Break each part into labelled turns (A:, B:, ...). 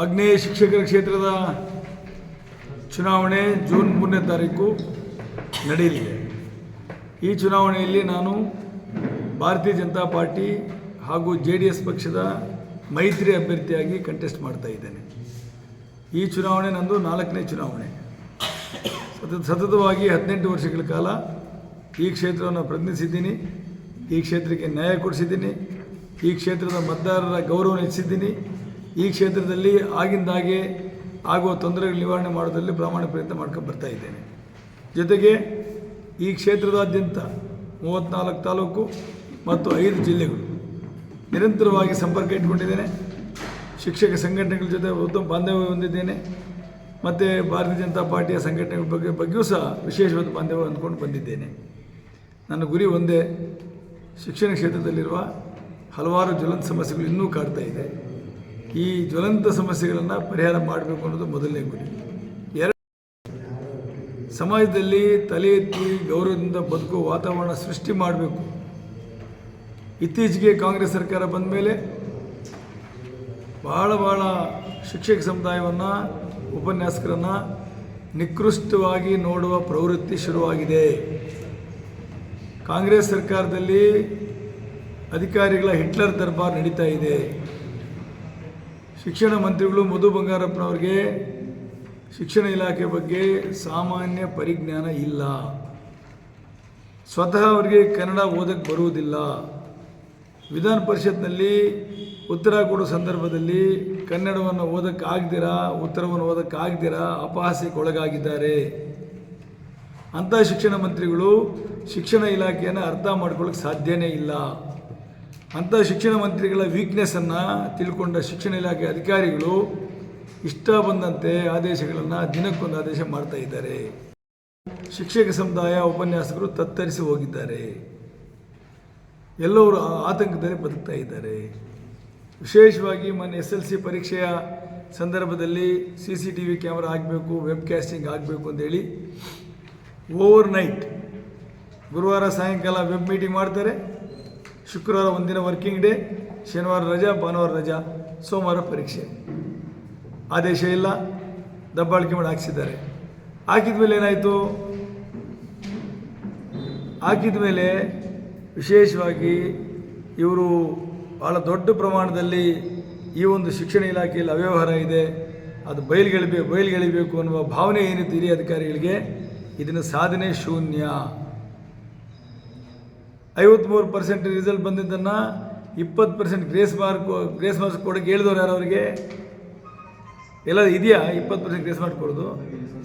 A: ಆಗ್ನೇಯ ಶಿಕ್ಷಕರ ಕ್ಷೇತ್ರದ ಚುನಾವಣೆ ಜೂನ್ ಮೂರನೇ ತಾರೀಕು ನಡೆಯಲಿದೆ. ಈ ಚುನಾವಣೆಯಲ್ಲಿ ನಾನು ಭಾರತೀಯ ಜನತಾ ಪಾರ್ಟಿ ಹಾಗೂ ಜೆ ಡಿ ಎಸ್ ಪಕ್ಷದ ಮೈತ್ರಿ ಅಭ್ಯರ್ಥಿಯಾಗಿ ಕಂಟೆಸ್ಟ್ ಮಾಡ್ತಾ ಇದ್ದೇನೆ. ಈ ಚುನಾವಣೆ ನಂದು ನಾಲ್ಕನೇ ಚುನಾವಣೆ. ಸತತ ಸತತವಾಗಿ ಹದಿನೆಂಟು ವರ್ಷಗಳ ಕಾಲ ಈ ಕ್ಷೇತ್ರವನ್ನು ಪ್ರತಿನಿಧಿಸಿದ್ದೀನಿ. ಈ ಕ್ಷೇತ್ರಕ್ಕೆ ನ್ಯಾಯ ಕೊಡಿಸಿದ್ದೀನಿ. ಈ ಕ್ಷೇತ್ರದ ಮತದಾರರ ಗೌರವ ಹೆಚ್ಚಿಸಿದ್ದೀನಿ ಈ ಕ್ಷೇತ್ರದಲ್ಲಿ ಆಗಿಂದಾಗೆ ಆಗುವ ತೊಂದರೆಗಳ ನಿವಾರಣೆ ಮಾಡೋದ್ರಲ್ಲಿ ಪ್ರಾಮಾಣಿಕ ಪ್ರಯತ್ನ ಮಾಡ್ಕೊಂಡು ಬರ್ತಾ ಇದ್ದೇನೆ. ಜೊತೆಗೆ ಈ ಕ್ಷೇತ್ರದಾದ್ಯಂತ ಮೂವತ್ತ್ನಾಲ್ಕು ತಾಲೂಕು ಮತ್ತು ಐದು ಜಿಲ್ಲೆಗಳು ನಿರಂತರವಾಗಿ ಸಂಪರ್ಕ ಇಟ್ಕೊಂಡಿದ್ದೇನೆ. ಶಿಕ್ಷಕ ಸಂಘಟನೆಗಳ ಜೊತೆ ಉತ್ತಮ ಬಾಂಧವ್ಯ ಹೊಂದಿದ್ದೇನೆ. ಮತ್ತು ಭಾರತೀಯ ಜನತಾ ಪಾರ್ಟಿಯ ಸಂಘಟನೆಗಳ ಬಗ್ಗೆ ಬಗ್ಗೆಯೂ ಸಹ ವಿಶೇಷವಾದ ಬಾಂಧವ್ಯ ಹೊಂದ್ಕೊಂಡು ಬಂದಿದ್ದೇನೆ. ನನ್ನ ಗುರಿ ಒಂದೇ ಶಿಕ್ಷಣ ಕ್ಷೇತ್ರದಲ್ಲಿರುವ ಹಲವಾರು ಜ್ವಲಂತ ಸಮಸ್ಯೆಗಳು ಇನ್ನೂ ಕಾಡ್ತಾ ಇದೆ. ಈ ಜ್ವಲಂತ ಸಮಸ್ಯೆಗಳನ್ನು ಪರಿಹಾರ ಮಾಡಬೇಕು ಅನ್ನೋದು ಮೊದಲನೇ ಗುರಿ. ಸಮಾಜದಲ್ಲಿ ತಲೆ ಎತ್ತಿ ಗೌರವದಿಂದ ಬದುಕುವ ವಾತಾವರಣ ಸೃಷ್ಟಿ ಮಾಡಬೇಕು. ಇತ್ತೀಚೆಗೆ ಕಾಂಗ್ರೆಸ್ ಸರ್ಕಾರ ಬಂದ ಮೇಲೆ ಭಾಳ ಭಾಳ ಶಿಕ್ಷಕ ಸಮುದಾಯವನ್ನು, ಉಪನ್ಯಾಸಕರನ್ನು ನಿಕೃಷ್ಟವಾಗಿ ನೋಡುವ ಪ್ರವೃತ್ತಿ ಶುರುವಾಗಿದೆ. ಕಾಂಗ್ರೆಸ್ ಸರ್ಕಾರದಲ್ಲಿ ಅಧಿಕಾರಿಗಳ ಹಿಟ್ಲರ್ ದರ್ಬಾರ್ ನಡೀತಾ ಇದೆ. ಶಿಕ್ಷಣ ಮಂತ್ರಿಗಳು ಮಧು ಬಂಗಾರಪ್ಪನವ್ರಿಗೆ ಶಿಕ್ಷಣ ಇಲಾಖೆ ಬಗ್ಗೆ ಸಾಮಾನ್ಯ ಪರಿಜ್ಞಾನ ಇಲ್ಲ. ಸ್ವತಃ ಅವರಿಗೆ ಕನ್ನಡ ಓದಕ್ಕೆ ಬರುವುದಿಲ್ಲ. ವಿಧಾನ ಪರಿಷತ್ನಲ್ಲಿ ಉತ್ತರ ಕೊಡೋ ಸಂದರ್ಭದಲ್ಲಿ ಕನ್ನಡವನ್ನು ಓದಕ್ಕೆ ಆಗದಿರ, ಉತ್ತರವನ್ನು ಓದಕ್ಕೆ ಆಗದಿರ ಅಪಹಾಸ್ಯಕ್ಕೆ ಒಳಗಾಗಿದ್ದಾರೆ. ಅಂಥ ಶಿಕ್ಷಣ ಮಂತ್ರಿಗಳು ಶಿಕ್ಷಣ ಇಲಾಖೆಯನ್ನು ಅರ್ಥ ಮಾಡ್ಕೊಳ್ಳೋಕೆ ಸಾಧ್ಯನೇ ಇಲ್ಲ. ಅಂಥ ಶಿಕ್ಷಣ ಮಂತ್ರಿಗಳ ವೀಕ್ನೆಸ್ಸನ್ನು ತಿಳ್ಕೊಂಡ ಶಿಕ್ಷಣ ಇಲಾಖೆ ಅಧಿಕಾರಿಗಳು ಇಷ್ಟ ಬಂದಂತೆ ಆದೇಶಗಳನ್ನು ದಿನಕ್ಕೊಂದು ಆದೇಶ ಮಾಡ್ತಾ ಇದ್ದಾರೆ. ಶಿಕ್ಷಕ ಸಮುದಾಯ ಉಪನ್ಯಾಸಕರು ತತ್ತರಿಸಿ ಹೋಗಿದ್ದಾರೆ. ಎಲ್ಲವರು ಆತಂಕದಲ್ಲಿ ಬದುಕ್ತಾ ಇದ್ದಾರೆ. ವಿಶೇಷವಾಗಿ ಮೊನ್ನೆ ಎಸ್ ಎಲ್ ಸಿ ಪರೀಕ್ಷೆಯ ಸಂದರ್ಭದಲ್ಲಿ C C T V camera ಆಗಬೇಕು ವೆಬ್ ಕ್ಯಾಸ್ಟಿಂಗ್ ಆಗಬೇಕು ಅಂತೇಳಿ ಓವರ್ ನೈಟ್ ಗುರುವಾರ ಸಾಯಂಕಾಲ ವೆಬ್ ಮೀಟಿಂಗ್ ಮಾಡ್ತಾರೆ. ಶುಕ್ರವಾರ ಒಂದಿನ ವರ್ಕಿಂಗ್ ಡೇ ಶನಿವಾರ ರಜಾ, ಭಾನುವಾರ ರಜಾ, ಸೋಮವಾರ ಪರೀಕ್ಷೆ. ಆದೇಶ ಇಲ್ಲ, ದಬ್ಬಾಳಿಕೆ ಮಾಡಿ ಹಾಕ್ಸಿದ್ದಾರೆ. ಹಾಕಿದ ಮೇಲೆ ಏನಾಯಿತು? ಹಾಕಿದ ಮೇಲೆ ವಿಶೇಷವಾಗಿ ಇವರು ಭಾಳ ದೊಡ್ಡ ಪ್ರಮಾಣದಲ್ಲಿ ಈ ಒಂದು ಶಿಕ್ಷಣ ಇಲಾಖೆಯಲ್ಲಿ ಅವ್ಯವಹಾರ ಇದೆ. ಅದು ಬಯಲ್ಗೆಳಿಬೇಕು ಬಯಲ್ಗೆಳಿಬೇಕು ಅನ್ನುವ ಭಾವನೆ ಏನಿತ್ತು ಹಿರಿಯ ಅಧಿಕಾರಿಗಳಿಗೆ, ಇದನ್ನು ಸಾಧನೆ ಶೂನ್ಯ. ಐವತ್ತ್ಮೂರು ಪರ್ಸೆಂಟ್ ರಿಸಲ್ಟ್ ಬಂದಿದ್ದನ್ನು ಇಪ್ಪತ್ತು percent grace mark grace marks ಕೊಡೋಕ್ಕೆ ಹೇಳಿದವ್ರು ಯಾರು ಅವರಿಗೆ? ಎಲ್ಲ ಇದೆಯಾ? ಇಪ್ಪತ್ತು ಪರ್ಸೆಂಟ್ ಗ್ರೇಸ್ ಮಾರ್ಕ್ ಕೊಡೋದು.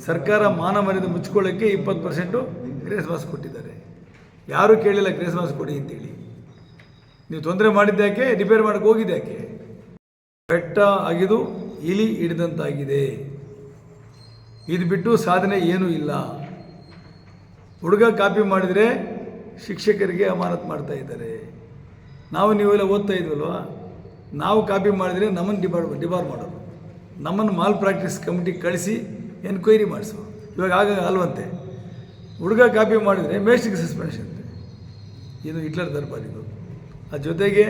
A: ಸರ್ಕಾರ ಮಾನ ಮರ್ಯಾದೆ ಮುಚ್ಕೊಳ್ಳೋಕ್ಕೆ ಇಪ್ಪತ್ತು ಪರ್ಸೆಂಟು ಗ್ರೇಸ್ ಮಾರ್ಕ್ಸ್ ಕೊಟ್ಟಿದ್ದಾರೆ. ಯಾರೂ ಕೇಳಿಲ್ಲ ಗ್ರೇಸ್ ಮಾರ್ಕ್ಸ್ ಕೊಡಿ ಅಂತೇಳಿ. ನೀವು ತೊಂದರೆ ಮಾಡಿದ್ದ್ಯಾಕೆ ರಿಪೇರ್ ಮಾಡೋಕ್ಕೆ ಹೋಗಿದ್ದಾಕೆ ಬೆಟ್ಟ ಅಗಿದು ಇಲಿ ಹಿಡಿದಂತಾಗಿದೆ. ಇದು ಬಿಟ್ಟು ಸಾಧನೆ ಏನೂ ಇಲ್ಲ. ಹುಡುಗ ಕಾಪಿ ಮಾಡಿದರೆ ಶಿಕ್ಷಕರಿಗೆ ಅಮಾನತ್ ಮಾಡ್ತಾ ಇದ್ದಾರೆ. ನಾವು ನೀವೆಲ್ಲ ಓದ್ತಾ ಇದ್ವಲ್ವ? ನಾವು ಕಾಪಿ ಮಾಡಿದರೆ ನಮ್ಮನ್ನು ಡಿಬಾರ್ ಡಿಬಾರ್ ಮಾಡೋರು ನಮ್ಮನ್ನು ಮಾಲ್ ಪ್ರಾಕ್ಟೀಸ್ ಕಮಿಟಿಗೆ ಕಳಿಸಿ ಎನ್ಕ್ವೈರಿ ಮಾಡಿಸು ಇವಾಗ ಆಗ ಅಲ್ವಂತೆ. ಹುಡುಗ ಕಾಪಿ ಮಾಡಿದರೆ ಮೇಸ್ಟಿಗೆ ಸಸ್ಪೆನ್ಷನ್ ಅಂತೆ. ಇದು ಹಿಟ್ಲರ್ ದರ್ಬಾರ್ ಇದು. ಆ ಜೊತೆಗೆ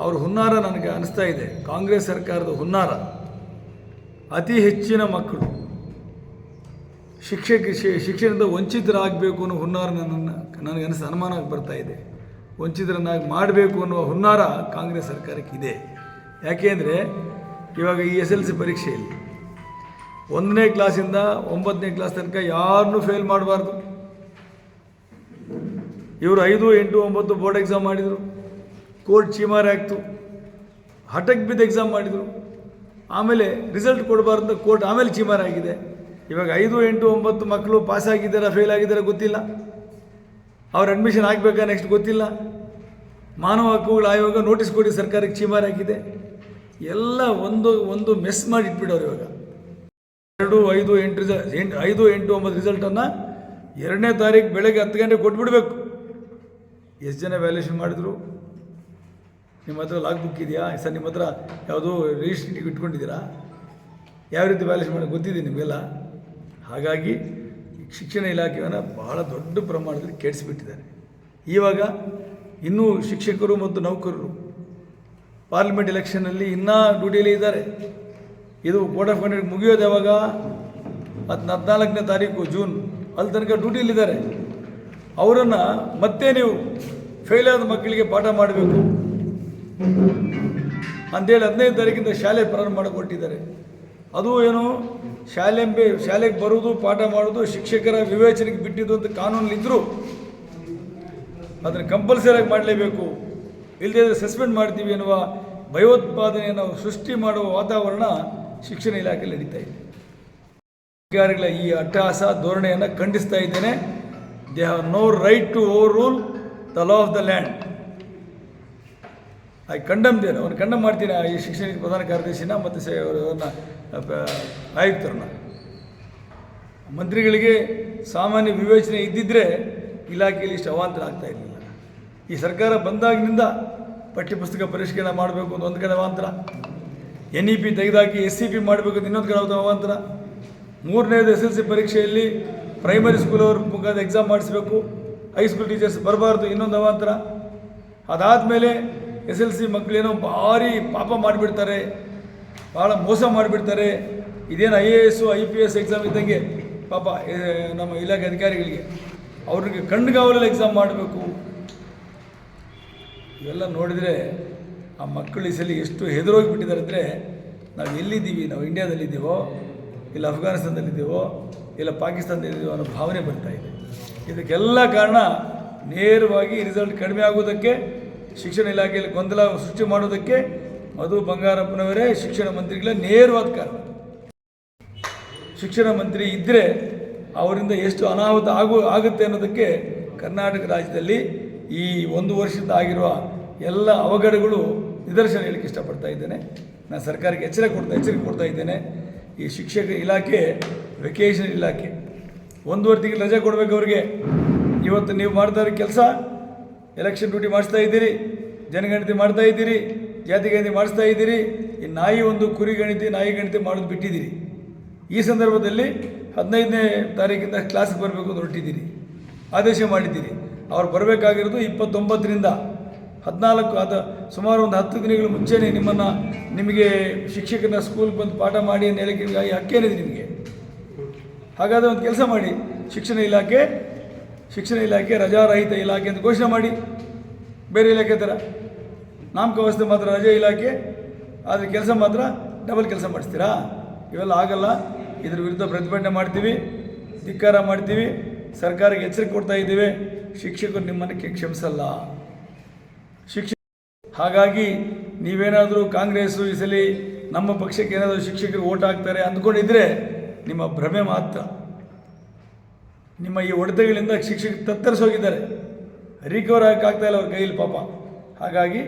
A: ಅವ್ರ ಹುನ್ನಾರ ನನಗೆ ಅನಿಸ್ತಾ ಇದೆ. ಕಾಂಗ್ರೆಸ್ ಸರ್ಕಾರದ ಹುನ್ನಾರ. ಅತಿ ಹೆಚ್ಚಿನ ಮಕ್ಕಳು. ಶಿಕ್ಷಕ ಶಿಕ್ಷಣದ ವಂಚಿತರಾಗಬೇಕು ಅನ್ನೋ ಹುನ್ನಾರ ನನ್ನನ್ನು, ನನಗೆ ಅನುಮಾನ ಬರ್ತಾ ಇದೆ. ವಂಚಿತರನ್ನಾಗಿ ಮಾಡಬೇಕು ಅನ್ನುವ ಹುನ್ನಾರ ಕಾಂಗ್ರೆಸ್ ಸರ್ಕಾರಕ್ಕಿದೆ. ಯಾಕೆಂದರೆ ಇವಾಗ ಈ ಎಸ್ ಎಲ್ ಸಿ ಪರೀಕ್ಷೆಯಲ್ಲಿ ಒಂದನೇ ಕ್ಲಾಸಿಂದ ಒಂಬತ್ತನೇ ಕ್ಲಾಸ್ ತನಕ ಯಾರನ್ನೂ ಫೇಲ್ ಮಾಡಬಾರ್ದು. ಇವರು ಐದು, ಎಂಟು, ಒಂಬತ್ತು ಬೋರ್ಡ್ ಎಕ್ಸಾಮ್ ಮಾಡಿದರು. ಕೋರ್ಟ್ ಚೀಮಾರಿ ಆಗ್ತು. ಹಠಕ್ಕೆ ಬಿದ್ದು ಎಕ್ಸಾಮ್ ಮಾಡಿದರು. ಆಮೇಲೆ ರಿಸಲ್ಟ್ ಕೊಡಬಾರ್ದು ಕೋರ್ಟ್ ಆಮೇಲೆ ಚೀಮಾರಿ ಆಗಿದೆ. ಇವಾಗ ಐದು, ಎಂಟು, ಒಂಬತ್ತು ಮಕ್ಕಳು ಪಾಸ್ ಆಗಿದ್ದಾರಾ ಫೇಲ್ ಆಗಿದ್ದಾರಾ ಗೊತ್ತಿಲ್ಲ. ಅವ್ರ ಅಡ್ಮಿಷನ್ ಆಗಬೇಕಾ ನೆಕ್ಸ್ಟ್ ಗೊತ್ತಿಲ್ಲ. ಮಾನವ ಹಕ್ಕುಗಳ ಆಯೋಗ ನೋಟಿಸ್ ಕೊಡಿ ಸರ್ಕಾರಕ್ಕೆ ಚೀಮಾರಿ ಹಾಕಿದೆ. ಎಲ್ಲ ಒಂದು ಒಂದು ಮೆಸ್ ಮಾಡಿ ಇಟ್ಬಿಡೋರು ಇವಾಗ. ಎರಡು, ಐದು, ಎಂಟು ರಿಸಲ್ಟ್ ಎಂಟು, ಐದು, ಎಂಟು, ಒಂಬತ್ತು ರಿಸಲ್ಟನ್ನು ಎರಡನೇ ತಾರೀಕು ಬೆಳಗ್ಗೆ ಹತ್ತು ಗಂಟೆಗೆ ಕೊಟ್ಬಿಡ್ಬೇಕು. ಎಷ್ಟು ಜನ ವ್ಯಾಲ್ಯೂಷನ್ ಮಾಡಿದ್ರು? ನಿಮ್ಮ ಹತ್ರ ಲಾಗ್ ಬುಕ್ ಇದೆಯಾ? ಸರ್, ನಿಮ್ಮ ಹತ್ರ ಯಾವುದೋ ರಿಜಿಸ್ಟ್ರಿ ಇಟ್ಕೊಂಡಿದ್ದೀರಾ? ಯಾವ ರೀತಿ ವ್ಯಾಲ್ಯೂಷನ್ ಮಾಡಿ ಗೊತ್ತಿದೆ ನಿಮಗೆಲ್ಲ? ಹಾಗಾಗಿ ಶಿಕ್ಷಣ ಇಲಾಖೆಯನ್ನು ಬಹಳ ದೊಡ್ಡ ಪ್ರಮಾಣದಲ್ಲಿ ಕೆಡಿಸಿಬಿಟ್ಟಿದ್ದಾರೆ. ಇವಾಗ ಇನ್ನೂ ಶಿಕ್ಷಕರು ಮತ್ತು ನೌಕರರು ಪಾರ್ಲಿಮೆಂಟ್ ಎಲೆಕ್ಷನ್ನಲ್ಲಿ ಇನ್ನೂ ಡ್ಯೂಟಿಯಲ್ಲಿ ಇದ್ದಾರೆ. ಇದು ಬೋರ್ಡ್ ಆಫ್ ಕಂಡಕ್ಟ್ ಮುಗಿಯೋದು ಯಾವಾಗ? ಮತ್ತು ಹದಿನಾಲ್ಕನೇ ತಾರೀಕು ಜೂನ್ ಅಲ್ಲಿ ತನಕ ಡ್ಯೂಟಿಯಲ್ಲಿದ್ದಾರೆ ಅವರನ್ನು ಮತ್ತೆ ನೀವು ಫೇಲ್ ಆದ ಮಕ್ಕಳಿಗೆ ಪಾಠ ಮಾಡಬೇಕು. ಅಂತೇಳಿ ಹದಿನೈದು ತಾರೀಕಿಂದ ಶಾಲೆ ಪ್ರಾರಂಭ ಮಾಡಿಕೊಟ್ಟಿದ್ದಾರೆ. ಅದು ಏನು ಶಾಲೆ ಶಾಲೆಗೆ ಬರುವುದು, ಪಾಠ ಮಾಡೋದು ಶಿಕ್ಷಕರ ವಿವೇಚನೆಗೆ ಬಿಟ್ಟಿದ್ದು ಅಂತ ಕಾನೂನಲ್ಲಿದ್ದರೂ ಅದನ್ನು ಕಂಪಲ್ಸರಿಯಾಗಿ ಮಾಡಲೇಬೇಕು. ಇಲ್ಲದೇ ಸಸ್ಪೆಂಡ್ ಮಾಡ್ತೀವಿ ಎನ್ನುವ ಭಯೋತ್ಪಾದನೆಯನ್ನು ಸೃಷ್ಟಿ ಮಾಡುವ ವಾತಾವರಣ ಶಿಕ್ಷಣ ಇಲಾಖೆಯಲ್ಲಿ ನಡೀತಾ ಇದೆ. ಅಧಿಕಾರಿಗಳ ಈ ಅಟ್ಟಹಾಸ ಧೋರಣೆಯನ್ನು ಖಂಡಿಸ್ತಾ ಇದ್ದೇನೆ. They have no right to overrule the law of the land I condemn ದೇನು ಅವ್ನು ಕಂಡಮ್ ಮಾಡ್ತೀನಿ ಈ ಶಿಕ್ಷಣ ಪ್ರಧಾನ ಕಾರ್ಯದರ್ಶಿನ ಮತ್ತು ಸೇ ಅವರನ್ನ ಆಯುಕ್ತರನ್ನ. ಮಂತ್ರಿಗಳಿಗೆ ಸಾಮಾನ್ಯ ವಿವೇಚನೆ ಇದ್ದಿದ್ದರೆ ಇಲಾಖೆಯಲ್ಲಿ ಇಷ್ಟು ಅವಾಂತರ ಆಗ್ತಾ ಇರಲಿಲ್ಲ. ಈ ಸರ್ಕಾರ ಬಂದಾಗಿನಿಂದ ಪಠ್ಯಪುಸ್ತಕ ಪರಿಷ್ಕರಣೆ ಮಾಡಬೇಕು ಅಂತ ಒಂದು ಕಡೆ ಅವಾಂತರ. ಎನ್ ಇ ಪಿ ತೆಗೆದಾಕಿ ಎಸ್ ಸಿ ಪಿ ಮಾಡಬೇಕು ಅಂತ ಇನ್ನೊಂದು ಕಡೆ ಅವಾಂತರ. ಮೂರನೇದು ಎಸ್ ಎಲ್ ಸಿ ಪರೀಕ್ಷೆಯಲ್ಲಿ ಪ್ರೈಮರಿ ಸ್ಕೂಲ್ ಅವ್ರ ಮುಖಾಂತರ ಎಕ್ಸಾಮ್ ಮಾಡಿಸ್ಬೇಕು. ಹೈಸ್ಕೂಲ್ ಟೀಚರ್ಸ್ ಬರಬಾರ್ದು, ಇನ್ನೊಂದು ಅವಾಂತರ. ಅದಾದಮೇಲೆ ಎಸ್ ಎಲ್ ಸಿ ಮಕ್ಕಳೇನೋ ಭಾರಿ ಪಾಪ ಮಾಡಿಬಿಡ್ತಾರೆ, ಭಾಳ ಮೋಸ ಮಾಡಿಬಿಡ್ತಾರೆ. ಇದೇನು I A S I P S exam ಇದ್ದಂಗೆ ಪಾಪ ನಮ್ಮ ಇಲಾಖೆ ಅಧಿಕಾರಿಗಳಿಗೆ. ಅವ್ರಿಗೆ ಕಣ್ಗಾವಲಲ್ಲಿ ಎಕ್ಸಾಮ್ ಮಾಡಬೇಕು. ಇವೆಲ್ಲ ನೋಡಿದರೆ ಆ ಮಕ್ಕಳು ಈ ಸಲ ಎಷ್ಟು ಹೆದರೋಗಿಬಿಟ್ಟಿದ್ದಾರೆ ಅಂದರೆ, ನಾವು ಎಲ್ಲಿದ್ದೀವಿ? ನಾವು ಇಂಡಿಯಾದಲ್ಲಿದ್ದೀವೋ? ಇಲ್ಲ ಅಫ್ಘಾನಿಸ್ತಾನದಲ್ಲಿದ್ದೀವೋ? ಇಲ್ಲ ಪಾಕಿಸ್ತಾನದಲ್ಲಿದ್ದೀವೋ ಅನ್ನೋ ಭಾವನೆ ಬರ್ತಾ ಇದೆ. ಇದಕ್ಕೆಲ್ಲ ಕಾರಣ ನೇರವಾಗಿ ರಿಸಲ್ಟ್ ಕಡಿಮೆ ಆಗೋದಕ್ಕೆ ಶಿಕ್ಷಣ ಇಲಾಖೆಯಲ್ಲಿ ಗೊಂದಲ ಸೃಷ್ಟಿ ಮಾಡೋದಕ್ಕೆ ಮಧು ಬಂಗಾರಪ್ಪನವರೇ ಶಿಕ್ಷಣ ಮಂತ್ರಿಗಳ ನೇರವಾದ ಕಾರಣ. ಶಿಕ್ಷಣ ಮಂತ್ರಿ ಇದ್ದರೆ ಅವರಿಂದ ಎಷ್ಟು ಅನಾಹುತ ಆಗು, ಆಗುತ್ತೆ ಅನ್ನೋದಕ್ಕೆ ಕರ್ನಾಟಕ ರಾಜ್ಯದಲ್ಲಿ ಈ ಒಂದು ವರ್ಷದ ಆಗಿರುವ ಎಲ್ಲ ಅವಘಡಗಳು ನಿದರ್ಶನ ಹೇಳಕ್ಕೆ ಇಷ್ಟಪಡ್ತಾ ಇದ್ದೇನೆ. ನಾನು ಸರ್ಕಾರಕ್ಕೆ ಎಚ್ಚರಿಕೆ ಕೊಡ್ತಾ ಎಚ್ಚರಿಕೆ ಕೊಡ್ತಾ ಇದ್ದೇನೆ. ಈ ಶಿಕ್ಷಕ ಇಲಾಖೆ ವೆಕೇಷನ್ ಇಲಾಖೆ, ಒಂದು ತಿಂಗಳು ರಜೆ ಕೊಡಬೇಕು ಅವರಿಗೆ. ಇವತ್ತು ನೀವು ಮಾಡ್ತಾ ಇರೋ ಕೆಲಸ ಎಲೆಕ್ಷನ್ ಡ್ಯೂಟಿ ಮಾಡಿಸ್ತಾ ಇದ್ದೀರಿ, ಜನಗಣತಿ ಮಾಡ್ತಾ ಇದ್ದೀರಿ ಜಾತಿ ಗಣತಿ ಮಾಡಿಸ್ತಾ ಇದ್ದೀರಿ, ಈ ನಾಯಿ ಒಂದು ಕುರಿ ಗಣಿತಿ, ನಾಯಿ ಗಣಿತಿ ಮಾಡೋದು ಬಿಟ್ಟಿದ್ದೀರಿ. ಈ ಸಂದರ್ಭದಲ್ಲಿ ಹದಿನೈದನೇ ತಾರೀಕಿಂದ ಕ್ಲಾಸ್ಗೆ ಬರಬೇಕು ಅಂತ ಹೊರಟಿದ್ದೀರಿ. ಆದೇಶ ಮಾಡಿದ್ದೀರಿ. ಅವ್ರು ಬರಬೇಕಾಗಿರೋದು ಇಪ್ಪತ್ತೊಂಬತ್ತರಿಂದ. ಹದಿನಾಲ್ಕು, ಅದು ಸುಮಾರು ಒಂದು ಹತ್ತು ದಿನಗಳ ಮುಂಚೆನೇ ನಿಮ್ಮನ್ನು, ನಿಮಗೆ ಶಿಕ್ಷಕನ ಸ್ಕೂಲ್ಗೆ ಬಂದು ಪಾಠ ಮಾಡಿ ಅಂತ ಹಕ್ಕೇನಿದೆ ನಿಮಗೆ. ಹಾಗಾದರೆ ಒಂದು ಕೆಲಸ ಮಾಡಿ, ಶಿಕ್ಷಣ ಇಲಾಖೆ ಶಿಕ್ಷಣ ಇಲಾಖೆ, ರಜಾರಹಿತ ಇಲಾಖೆ ಅಂತ ಘೋಷಣೆ ಮಾಡಿ. ಬೇರೆ ಇಲಾಖೆ ಥರ. ನಾಮಕಾವಸ್ಥೆ ಮಾತ್ರ, ರಜೆ ಇಲಾಖೆ. ಆದರೆ ಕೆಲಸ ಮಾತ್ರ ಡಬಲ್ ಕೆಲಸ ಮಾಡಿಸ್ತೀರಾ? ಇವೆಲ್ಲ ಆಗಲ್ಲ. ಇದ್ರ ವಿರುದ್ಧ ಪ್ರತಿಭಟನೆ ಮಾಡ್ತೀವಿ. ಧಿಕ್ಕಾರ ಮಾಡ್ತೀವಿ. ಸರ್ಕಾರಕ್ಕೆ ಎಚ್ಚರಿಕೆ ಕೊಡ್ತಾ ಇದ್ದೀವಿ. ಶಿಕ್ಷಕರು ನಿಮ್ಮನ್ನು ಕ್ಷಮಿಸಲ್ಲ. ಶಿಕ್ಷಕ ಹಾಗಾಗಿ ನೀವೇನಾದರೂ ಕಾಂಗ್ರೆಸ್ಸು ಈ ಸಲ ನಮ್ಮ ಪಕ್ಷಕ್ಕೆ ಏನಾದರೂ ಶಿಕ್ಷಕರು ಓಟ್ ಹಾಕ್ತಾರೆ ಅಂದ್ಕೊಂಡಿದ್ರೆ ನಿಮ್ಮ ಭ್ರಮೆ ಮಾತ್ರ. ನಿಮ್ಮ ಈ ಒಡೆತಗಳಿಂದ ಶಿಕ್ಷಕ ತತ್ತರಿಸೋಗಿದ್ದಾರೆ. ರಿಕವರ್ ಆಗ್ತಾ ಇಲ್ಲ ಅವ್ರ ಕೈಯಲ್ಲಿ ಪಾಪ. ಹಾಗಾಗಿ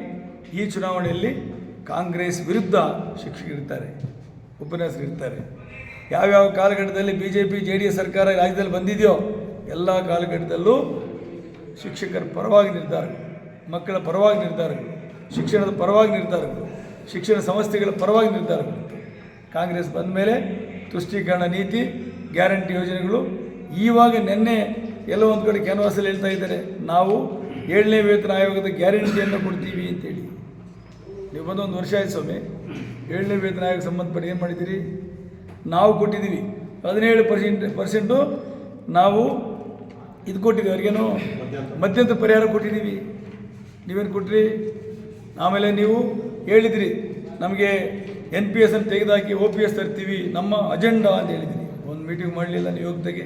A: ಈ ಚುನಾವಣೆಯಲ್ಲಿ ಕಾಂಗ್ರೆಸ್ ವಿರುದ್ಧ ಶಿಕ್ಷಕರಿರ್ತಾರೆ ಉಪನ್ಯಾಸಕರಿರ್ತಾರೆ ಯಾವ್ಯಾವ ಕಾಲಘಟ್ಟದಲ್ಲಿ B J P J D S ಸರ್ಕಾರ ರಾಜ್ಯದಲ್ಲಿ ಬಂದಿದೆಯೋ ಎಲ್ಲ ಕಾಲಘಟ್ಟದಲ್ಲೂ ಶಿಕ್ಷಕರ ಪರವಾಗಿ ನಿರ್ಧಾರಗಳು, ಮಕ್ಕಳ ಪರವಾಗಿ ನಿರ್ಧಾರಗಳು, ಶಿಕ್ಷಣದ ಪರವಾಗಿ ನಿರ್ಧಾರಗಳು, ಶಿಕ್ಷಣ ಸಂಸ್ಥೆಗಳ ಪರವಾಗಿ ನಿರ್ಧಾರಗಳು. ಕಾಂಗ್ರೆಸ್ ಬಂದ ಮೇಲೆ ತುಷ್ಟೀಕರಣ ನೀತಿ, ಗ್ಯಾರಂಟಿ ಯೋಜನೆಗಳು ಈವಾಗ ನಿನ್ನೆ ಎಲ್ಲೋ ಒಂದು ಕಡೆ ಕ್ಯಾನ್ವಾಸಲ್ಲಿ ಹೇಳ್ತಾ ಇದ್ದಾರೆ, ನಾವು ಏಳನೇ ವೇತನ ಆಯೋಗದ ಗ್ಯಾರಂಟಿಯನ್ನು ಕೊಡ್ತೀವಿ ಅಂತೇಳಿ. ನೀವು ಬಂದು ಒಂದು ವರ್ಷ ಆಯ್ತು ಸ್ವಾಮಿ, ಏಳನೇ ವೇತನ ಆಯೋಗ ಸಂಬಂಧಪಟ್ಟ ಏನು ಮಾಡಿದ್ದೀರಿ? ನಾವು ಕೊಟ್ಟಿದ್ದೀವಿ. ಹದಿನೇಳು ಪರ್ಸೆಂಟ್, ಪರ್ಸೆಂಟು ನಾವು ಇದು ಕೊಟ್ಟಿದ್ದೀವಿ. ಅವ್ರಿಗೇನು ಮಧ್ಯಂತರ ಪರಿಹಾರ ಕೊಟ್ಟಿದ್ದೀವಿ. ನೀವೇನು ಕೊಟ್ರಿ? ಆಮೇಲೆ ನೀವು ಹೇಳಿದ್ರಿ, ನಮಗೆ ಎನ್ ಪಿ ಎಸ್ ಅನ್ನು ತೆಗೆದುಹಾಕಿ ಒ ಪಿ ಎಸ್ ತರ್ತೀವಿ, ನಮ್ಮ ಅಜೆಂಡಾ ಅಂತ ಹೇಳಿದ್ದೀನಿ ಒಂದು ಮೀಟಿಂಗ್ ಮಾಡಲಿಲ್ಲ ನಿಯೋಗತೆಗೆ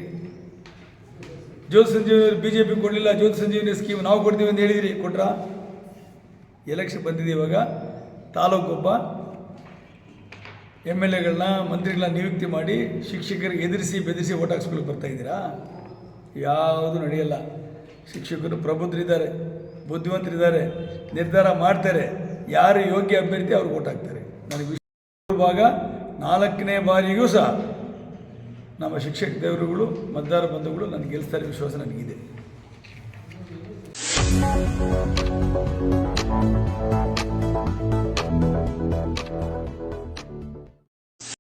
A: Jyothi Sanjeevini B J P ಕೊಡಲಿಲ್ಲ, ಜ್ಯೋತಿ ಸಂಜೀವಿನಿ ಸ್ಕೀಮ್ ನಾವು ಕೊಡ್ತೀವಿ ಅಂತ ಹೇಳಿದಿರಿ, ಕೊಟ್ರ? ಎಲೆಕ್ಷನ್ ಬಂದಿದೆ ಇವಾಗ ತಾಲೂಕೊಬ್ಬ ಎಂ ಎಲ್ ಎಗಳನ್ನ, ಮಂತ್ರಿಗಳನ್ನ ನಿಯುಕ್ತಿ ಮಾಡಿ ಶಿಕ್ಷಕರಿಗೆ ಎದುರಿಸಿ ಬೆದರಿಸಿ ಓಟ್ ಹಾಕ್ಸ್ಕೊಳ್ಳಿ ಬರ್ತಾ ಇದ್ದೀರಾ? ಯಾವುದು ನಡೆಯಲ್ಲ. ಶಿಕ್ಷಕರು ಪ್ರಬುದ್ಧರಿದ್ದಾರೆ, ಬುದ್ಧಿವಂತರಿದ್ದಾರೆ, ನಿರ್ಧಾರ ಮಾಡ್ತಾರೆ, ಯಾರು ಯೋಗ್ಯ ಅಭ್ಯರ್ಥಿ ಅವ್ರಿಗೆ ಓಟ್ ಹಾಕ್ತಾರೆ. ನನಗೆ ವಿಶ್ವ ಭಾಗ ನಾಲ್ಕನೇ ಬಾರಿಗೂ ಸಹ ನಮ್ಮ ಶಿಕ್ಷಕ ದೇವರುಗಳು ಮತದಾರ ಬಂಧುಗಳು ನನಗೆ ಗೆಲ್ಲಿಸ್ತಾರೆ ವಿಶ್ವಾಸ ನನಗಿದೆ.